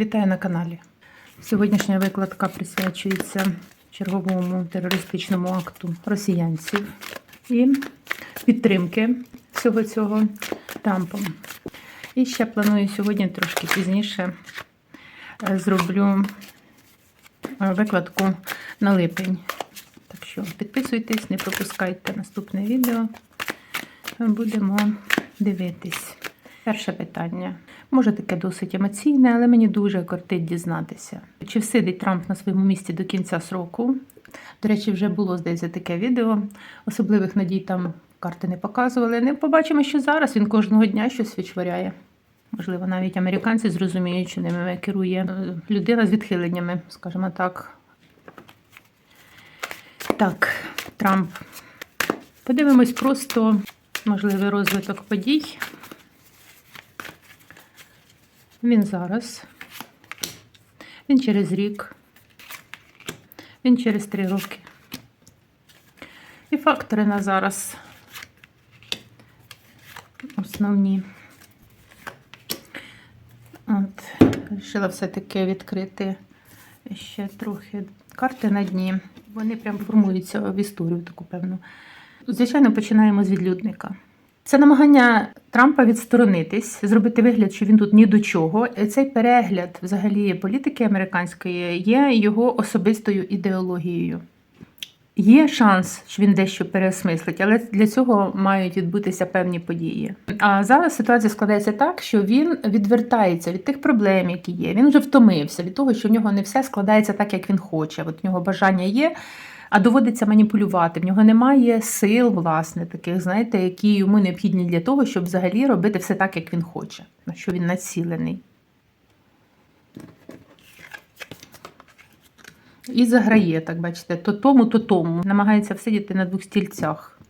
Вітаю на каналі. Сьогоднішня викладка присвячується черговому терористичному акту росіянців і підтримки всього цього Трампом. І ще планую сьогодні трошки пізніше е, зроблю е, викладку на липень. Так що підписуйтесь, не пропускайте наступне відео. Будемо дивитись. Перше питання. Може таке досить емоційне, але мені дуже кортить дізнатися. Чи всидить Трамп на своєму місці до кінця сроку? До речі, вже було, здається, таке відео. Особливих надій там карти не показували. Не побачимо, що зараз він кожного дня щось відчворяє. Можливо, навіть американці зрозуміють, що ними керує е, людина з відхиленнями, скажімо так. Так, Трамп. Подивимось просто можливий розвиток подій. Він зараз. Він через рік. Він через три роки. І фактори на зараз основні. От, вирішила все-таки відкрити ще трохи карти на дні. Вони прям формуються в історію таку певну. Звичайно, починаємо з відлюдника. Це намагання Трампа відсторонитись, зробити вигляд, що він тут ні до чого. Цей перегляд взагалі політики американської є його особистою ідеологією. Є шанс, що він дещо переосмислить, але для цього мають відбутися певні події. А зараз ситуація складається так, що він відвертається від тих проблем, які є. Він вже втомився від того, що в нього не все складається так, як він хоче. От в нього бажання є, а доводиться маніпулювати. В нього немає сил, власне, таких, знаєте, які йому необхідні для того, щоб взагалі робити все так, як він хоче, на що він націлений. І заграє, так бачите, то тому, то тому. Намагається всидіти на двох стільцях.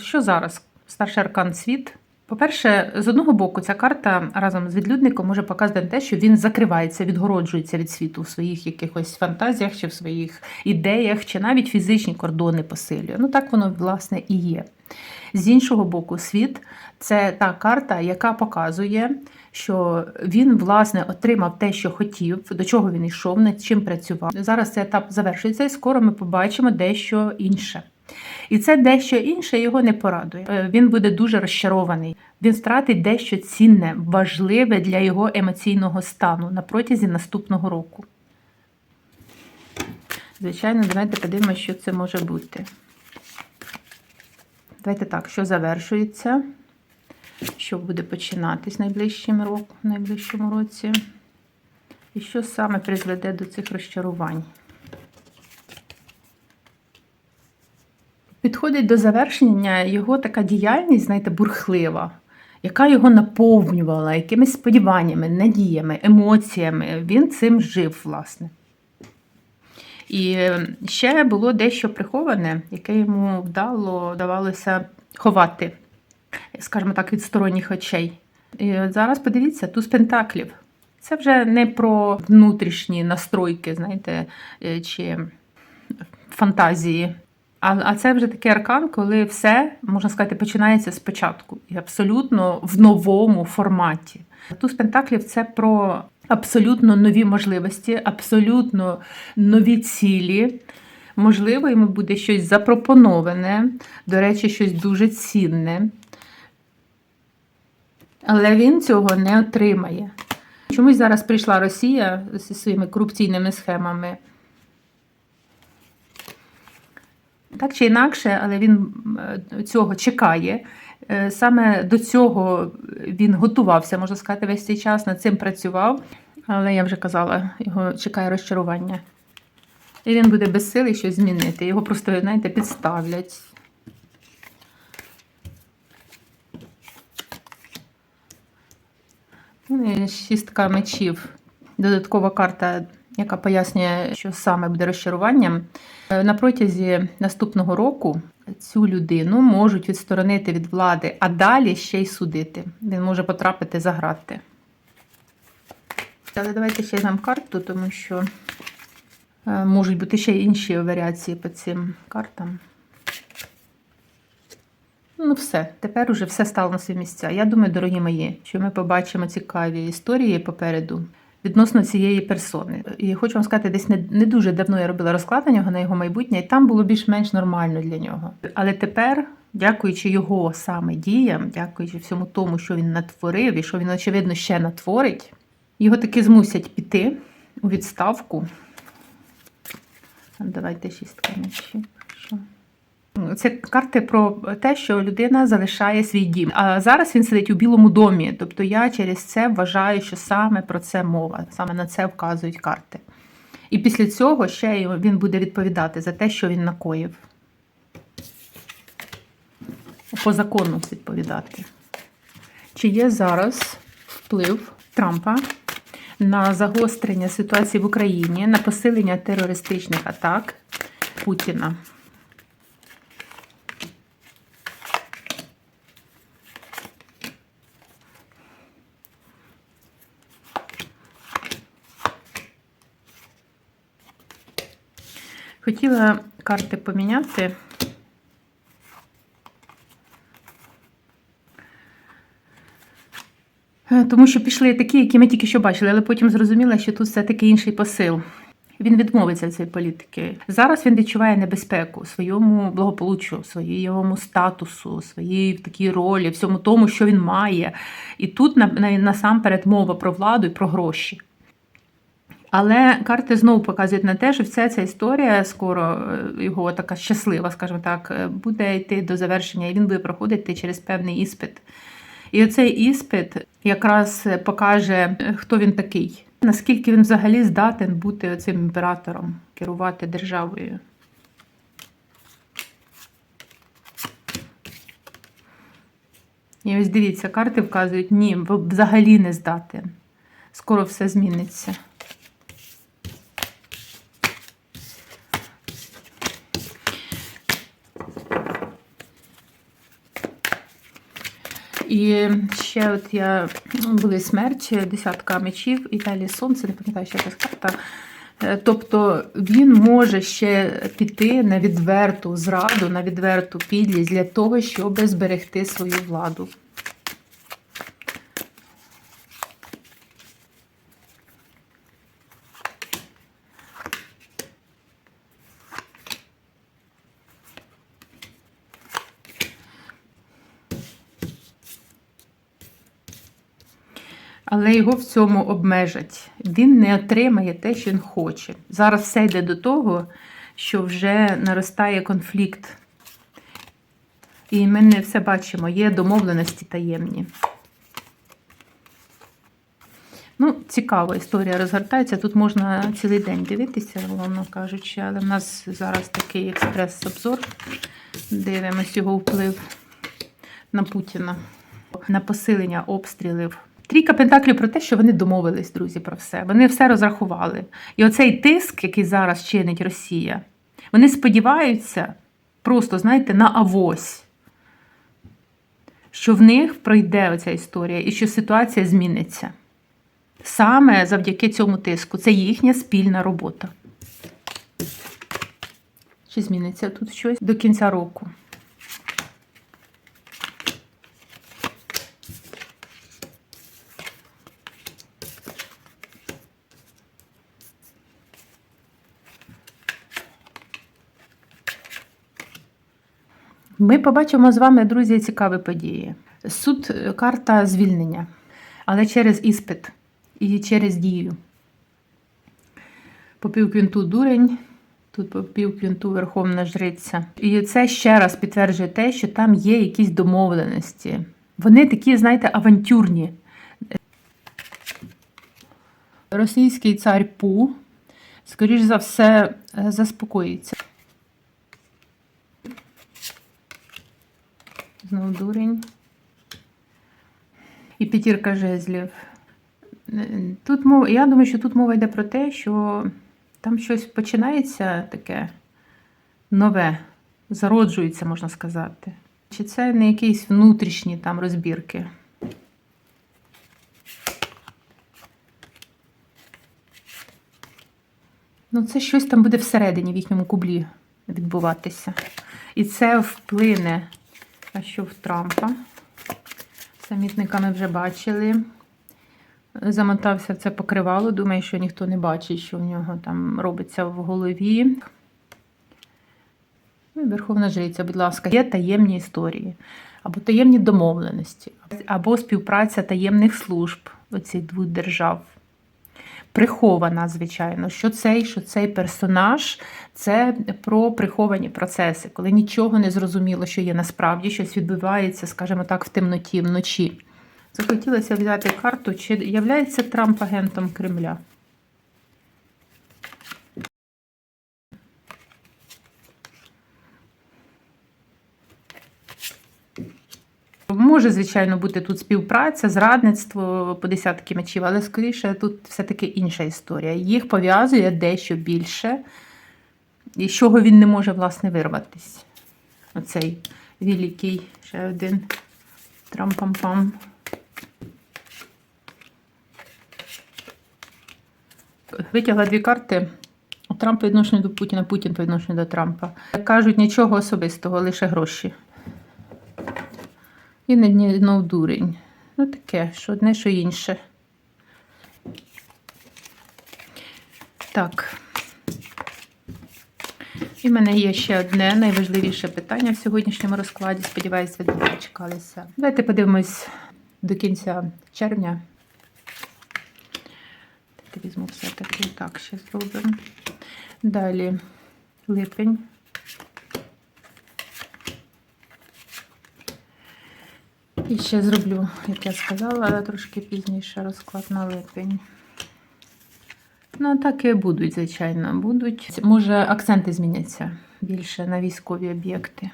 Що зараз? Старший аркан світ. По-перше, з одного боку, ця карта разом з відлюдником може показати те, що він закривається, відгороджується від світу в своїх якихось фантазіях, чи в своїх ідеях, чи навіть фізичні кордони посилює. Ну так воно, власне, і є. З іншого боку, світ це та карта, яка показує, що він, власне, отримав те, що хотів, до чого він йшов, над чим працював. Зараз цей етап завершується, і скоро ми побачимо дещо інше. І це дещо інше його не порадує. Е, Він буде дуже розчарований. Він втратить дещо цінне, важливе для його емоційного стану на протязі наступного року. Звичайно, давайте подивимося, що це може бути. Давайте так, що завершується, що буде починатись найближчим роком, в найближчому році. І що саме призведе до цих розчарувань. Підходить до завершення його така діяльність, знаєте, бурхлива, яка його наповнювала якимись сподіваннями, надіями, емоціями. Він цим жив, власне. І ще було дещо приховане, яке йому вдало вдавалося ховати, скажімо так, від сторонніх очей. І от зараз подивіться, туз пентаклів. Це вже не про внутрішні настройки, знаєте, е, чи фантазії. А, а це вже такий аркан, коли все, можна сказати, починається спочатку. І абсолютно в новому форматі. Туз пентаклів це про абсолютно нові можливості, абсолютно нові цілі. Можливо, йому буде щось запропоноване, до речі, щось дуже цінне. Але він цього не отримає. Чомусь зараз прийшла Росія зі своїми корупційними схемами. Так чи інакше, але він е, цього чекає. Е, Саме до цього він готувався, можна сказати, весь цей час над цим працював. Але я вже казала, його чекає розчарування. І він буде безсилий щось змінити. Його просто, знаєте, підставлять. Ну, Шістка мечів. Додаткова карта, яка пояснює, що саме буде розчаруванням. Е, На протязі наступного року цю людину можуть відсторонити від влади, а далі ще й судити. Він може потрапити за грати. Але давайте ще нам карту, тому що е, можуть бути ще інші варіації по цим картам. Ну, все, тепер уже все стало на свої місця. Я думаю, дорогі мої, що ми побачимо цікаві історії попереду відносно цієї персони. І хочу вам сказати, десь не, не дуже давно я робила розклад на нього на його майбутнє, і там було більш-менш нормально для нього. Але тепер, дякуючи його саме діям, дякуючи всьому тому, що він натворив, і що він, очевидно, ще натворить, його таки змусять піти у відставку. Давайте шістка мечів. Це карти про те, що людина залишає свій дім. А зараз він сидить у Білому домі. Тобто я через це вважаю, що саме про це мова, саме на це вказують карти. І після цього ще він буде відповідати за те, що він накоїв. По закону відповідати. Чи є зараз вплив Трампа на загострення ситуації в Україні, на посилення терористичних атак Путіна? Хотіла карти поміняти. Е, Тому що пішли такі, які ми тільки що бачили, але потім зрозуміла, що тут все-таки інший посил. Він відмовиться від цієї політики. Зараз він відчуває небезпеку своєму благополуччю, своєму статусу, своїй такій ролі, всьому тому, що він має. І тут на- на- насамперед мова про владу і про гроші. Але карти знову показують на те, що вся ця історія скоро е, його така щаслива, скажімо так, е, буде йти до завершення, і він буде проходити через певний іспит. І оцей іспит якраз покаже, е, хто він такий, наскільки він взагалі здатен бути цим імператором, керувати державою. І ось дивіться, карти вказують, ні, взагалі не здатен. Скоро все зміниться. І ще от я були смерть, десятка мечів, і далі сонце, не пам'ятаю, що якась карта. Е, Тобто він може ще піти на відверту зраду, на відверту підлість для того, щоб зберегти свою владу. Але його в цьому обмежать. Він не отримає те, що він хоче. Зараз все йде до того, що вже наростає конфлікт. І ми не все бачимо, є домовленості таємні. Ну, цікава історія розгортається. Тут можна цілий день дивитися, головно кажучи, але в нас зараз такий експрес-обзор. Дивимось його вплив на Путіна, на посилення обстрілів. Трійка Пентаклів про те, що вони домовились, друзі, про все. Вони все розрахували. І оцей тиск, який зараз чинить Росія, вони сподіваються просто, знаєте, на авось, що в них пройде оця історія і що ситуація зміниться. Саме завдяки цьому тиску. Це їхня спільна робота. Чи зміниться тут щось до кінця року? Ми побачимо з вами, друзі, цікаві події. Суд е, карта звільнення, але через іспит і через дію. По півквінту дурень, тут по півквінту верховна жриця. І це ще раз підтверджує те, що там є якісь домовленості. Вони такі, знаєте, авантюрні. Російський цар Пу, скоріш за все, е, заспокоїться. Знову дурень. І п'ятірка жезлів. Е, Тут мова, я думаю, що тут мова йде про те, що там щось починається таке нове, зароджується, можна сказати. Чи це не якісь внутрішні там розбірки? Ну, це щось там буде всередині в їхньому кублі відбуватися. І це вплине А що в Трампа? Самітника ми вже бачили. Замотався в це покривало. Думаю, що ніхто не бачить, що в нього там робиться в голові. Ну, Верховна Жриця, будь ласка, є таємні історії, або таємні домовленості, або співпраця таємних служб оцих двох держав. Прихована, звичайно, що цей, що цей персонаж це про приховані процеси, коли нічого не зрозуміло, що є насправді, щось відбувається, скажімо так, в темноті, вночі. Захотілося взяти карту, чи являється Трамп агентом Кремля? Може, звичайно, бути тут співпраця, зрадництво по десятки мечів, але скоріше тут все-таки інша історія. Їх пов'язує дещо більше, і з чого він не може, власне, вирватися. Оцей великий, ще один трампам-пам. Витягла дві карти. Трамп по відношенню до Путіна, Путін по відношенню до Трампа. Кажуть, нічого особистого, лише гроші. І не дні знов дурень. Ну таке, що одне, що інше. Так. І в мене є ще одне найважливіше питання в сьогоднішньому розкладі. Сподіваюсь, ви дочекалися. Давайте подивимось до кінця червня. Візьму все-таки так, ще зробимо. Далі липень. І ще зроблю, як я сказала, трошки пізніше розклад на липень. Ну, так і будуть, звичайно, будуть. Може, акценти зміняться більше на військові об'єкти.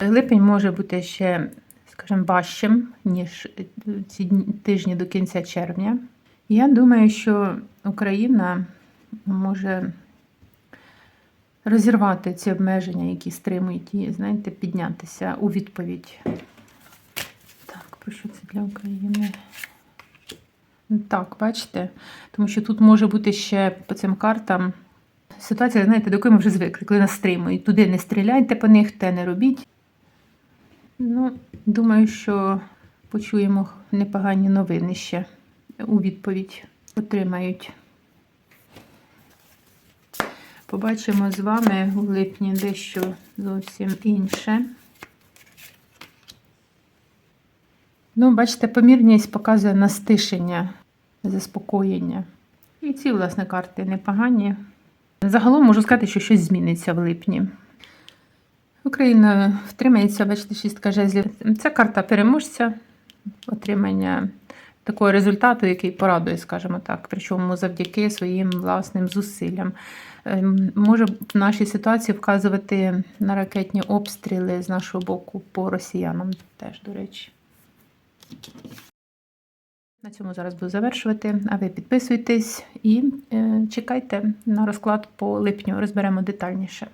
Липень може бути ще, скажімо, важчим, ніж ці тижні до кінця червня. Я думаю, що Україна може розірвати ці обмеження, які стримують її, знаєте, піднятися у відповідь. Так, про що це для України? Так, бачите? Тому що тут може бути ще по цим картам ситуація, знаєте, до якої ми вже звикли, коли нас стримують. Туди не стріляйте по них, те не робіть. Ну, думаю, що почуємо непогані новини ще у відповідь отримають. Побачимо з вами у липні дещо зовсім інше. Ну, бачите, помірність показує настишення, заспокоєння. І ці, власне, карти непогані. Загалом можу сказати, що щось зміниться в липні. Україна втримається, бачите, шістка жезлів. Це карта переможця, отримання такого результату, який порадує, скажімо так, причому завдяки своїм власним зусиллям. Ем, Може в нашій ситуації вказувати на ракетні обстріли з нашого боку по росіянам теж, до речі. На цьому зараз буду завершувати. А ви підписуйтесь і е, чекайте на розклад по липню, розберемо детальніше.